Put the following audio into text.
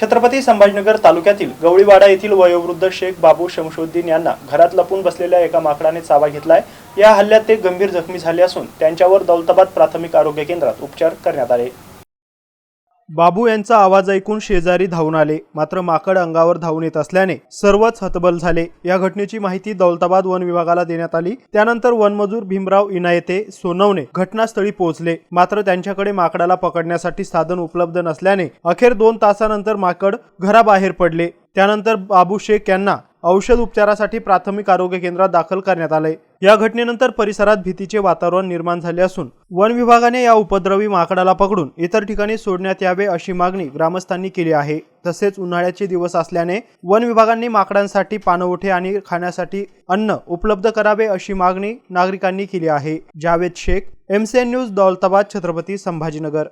छत्रपती संभाजीनगर तालुक्यातील गवळीवाडा येथील वयोवृद्ध शेख बाबू शमशुद्दीन यांना घरात लपून बसलेल्या एका माकडाने चावा घेतलाय. या हल्ल्यात ते गंभीर जखमी झाले असून त्यांच्यावर दौलताबाद प्राथमिक आरोग्य केंद्रात उपचार करण्यात आले. बाबू यांचा आवाज ऐकून शेजारी धावून आले. मात्र माकड अंगावर धावून येत असल्याने सर्वच हतबल झाले. या घटनेची माहिती दौलताबाद वन विभागाला देण्यात आली. त्यानंतर वनमजूर भीमराव इनायते सोनवणे घटनास्थळी पोहोचले. मात्र त्यांच्याकडे माकडाला पकडण्यासाठी साधन उपलब्ध नसल्याने अखेर दोन तासानंतर माकड घराबाहेर पडले. त्यानंतर बाबू शेख यांना औषध उपचारासाठी प्राथमिक आरोग्य केंद्रात दाखल करण्यात आले या घटनेनंतर परिसरात भीतीचे वातावरण निर्माण झाले असून वन विभागाने या उपद्रवी माकडाला पकडून इतर ठिकाणी सोडण्यात यावे अशी मागणी ग्रामस्थांनी केली आहे. तसेच उन्हाळ्याचे दिवस असल्याने वन विभागांनी माकडांसाठी पाणवठे आणि खाण्यासाठी अन्न उपलब्ध करावे अशी मागणी नागरिकांनी केली आहे. Javed Shaikh MCN news Daulatabad Chhatrapati Sambhajinagar.